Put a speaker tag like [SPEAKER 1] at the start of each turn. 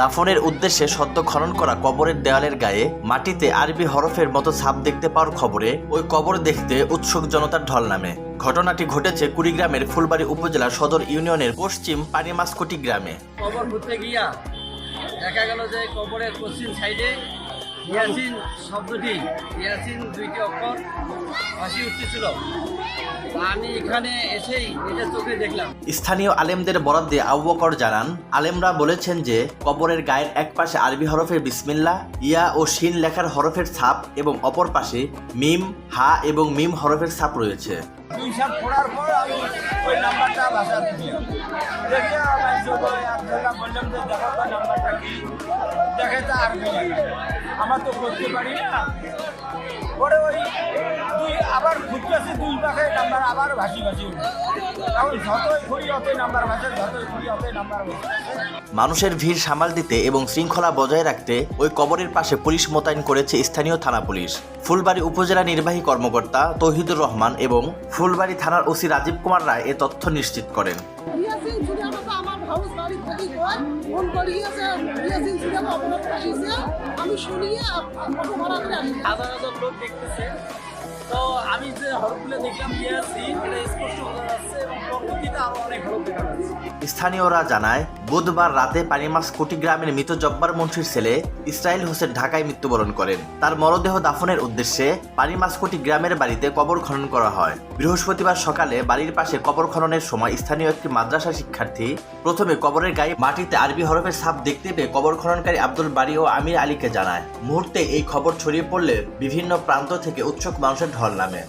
[SPEAKER 1] দাফনের উদ্দেশ্যে সদ্য খনন করা কবরের দেয়ালের গায়ে মাটিতে আরবি হরফের মতো ছাপ দেখতে পাওয়ার খবরে ওই কবর দেখতে উৎসুক জনতার ঢল নামে। ঘটনাটি ঘটেছে কুড়িগ্রামের ফুলবাড়ি উপজেলা সদর ইউনিয়নের পশ্চিম পানিমাসকুটি গ্রামে।
[SPEAKER 2] কবর ঘুরতে গিয়া দেখা গেল যে কবরের পশ্চিম সাইডে ইয়াসিন শব্দটি ইয়াসিন দুইটি অক্ষর ভাসি উঠতেছিল আমি এখানে এসেই নিজের চোখে দেখলাম।
[SPEAKER 1] স্থানীয় আলেমদের বরাদ্দে আবু বকর জানান আলেমরা বলেছেন যে কবরের গায়ের এক পাশে আরবি হরফের বিসমিল্লা ইয়া ও শিন লেখার হরফের ছাপ এবং অপর পাশে মিম হা এবং মিম হরফের ছাপ রয়েছে।
[SPEAKER 3] দুই সাত পড়ার পর আমি ওই নাম্বারটা ভাষা দিলাম। দেখে আমি বললাম যে দেখো নাম্বারটা কি? দেখে তো আর আমার তো করতে পারি না। পরে ওই দুই আবার আসে দুই পাখে আবার ভাসি ভাসি উঠে
[SPEAKER 1] মানুষের ভিড় সামাল দিতে এবং শৃঙ্খলা বজায় রাখতে ওই কবরের পাশে পুলিশ মোতায়েন করেছে স্থানীয় থানা পুলিশ। ফুলবাড়ি উপজেলা নির্বাহী কর্মকর্তা তৌহিদুর রহমান এবং ফুলবাড়ি থানার ওসি রাজীব কুমার রায় এ তথ্য নিশ্চিত করেন।
[SPEAKER 4] আমি শুনিয়ে অটো ভাড়া করে আসি।
[SPEAKER 2] হাজার হাজার লোক দেখতেছে। তো আমি যে হরফগুলো দেখলাম ইয়াসিন এটা স্পষ্ট
[SPEAKER 1] স্থানীয়রা জানায়, বুধবার রাতে পানিমাস কুটি গ্রামের মৃত জব্বার মুন্সির ছেলে ইসরায়েল হোসেন ঢাকায় মৃত্যুবরণ করেন। তার মরদেহ দাফনের উদ্দেশ্যে পানিমাসকুটি গ্রামের বাড়িতে কবর খনন করা হয়। বৃহস্পতিবার সকালে বাড়ির পাশে কবর খননের সময় স্থানীয় একটি মাদ্রাসা শিক্ষার্থী প্রথমে কবরের গায়ে মাটিতে আরবি হরফের ছাপ দেখতে পেয়ে কবর খননকারী আব্দুল বাড়ি ও আমির আলীকে জানায়। মুহূর্তে এই খবর ছড়িয়ে পড়লে বিভিন্ন প্রান্ত থেকে উৎসুক মানুষের ঢল নামে।